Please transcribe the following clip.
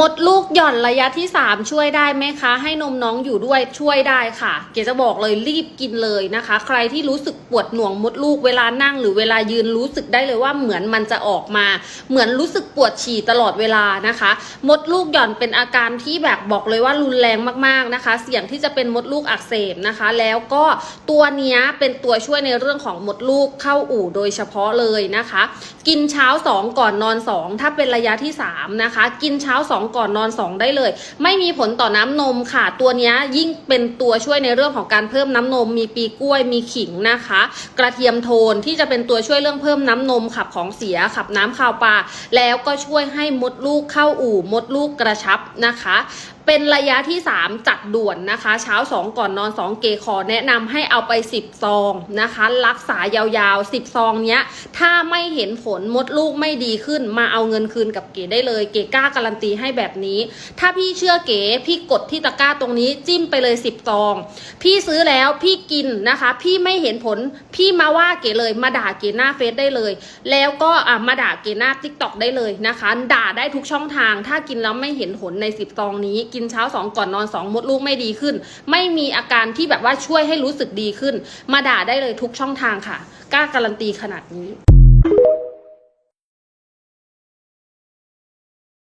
มดลูกหย่อนระยะที่ 3 ช่วยได้ไหมคะ ให้นมน้องอยู่ด้วยช่วยได้ค่ะ เกจะบอกเลยรีบกินเลยนะคะ ใครที่รู้สึกปวดหน่วงมดลูกเวลานั่งหรือเวลายืนรู้สึกได้เลยว่าเหมือนมันจะออกมา เหมือนรู้สึกปวดฉี่ตลอดเวลานะคะ มดลูกหย่อนเป็นอาการที่แบบบอกเลยว่ารุนแรงมากๆนะคะ เสี่ยงที่จะเป็นมดลูกอักเสบนะคะ แล้วก็ตัวนี้เป็นตัวช่วยในเรื่องของมดลูกเข้าอู่โดยเฉพาะเลยนะคะ กินเช้า 2 ก่อนนอน 2 ถ้าเป็นระยะที่3นะคะ กินเช้า 2ก่อนนอน 2 ได้เลย ไม่มีผลต่อน้ำนมค่ะ ตัวนี้ยิ่งเป็นตัวช่วยในเรื่องของการเพิ่มน้ำนม มีปีกล้วยมีขิงนะคะ กระเทียมโทนที่จะเป็นตัวช่วยเรื่องเพิ่มน้ำนมขับของเสียขับน้ำข่าวปลาแล้วก็ช่วยให้มดลูกเข้าอู่มดลูกกระชับนะคะ เป็นระยะที่ 3 จัดด่วนนะคะ เช้า 2 ก่อนนอน 2 เกขอแนะนำให้เอาไป 10 ซองนะคะ รักษายาวๆ 10 ซองเนี้ย ถ้าไม่เห็นผลมดลูกไม่ดีขึ้น มาเอาเงินคืนกับเก๋ได้เลย เก๋กล้าการันตีให้แบบนี้ ถ้าพี่เชื่อเก๋ พี่กดที่ตะกร้าตรงนี้จิ้มไปเลย 10 ซอง พี่ซื้อแล้วพี่กินนะคะ พี่ไม่เห็นผล พี่มาว่าเก๋เลย มาด่าเก๋หน้าเฟซได้เลย แล้วก็อะมาด่าเก๋หน้าทิกตอกได้เลยนะคะ ด่าได้ทุกช่องทาง ถ้ากินแล้วไม่เห็นผลใน 10 ซองนี้กินเช้า 2 ก่อนนอน 2 มดลูกไม่ดีขึ้น ไม่มีอาการที่แบบว่าช่วยให้รู้สึกดีขึ้น มาด่าได้เลยทุกช่องทางค่ะ กล้าการันตีขนาดนี้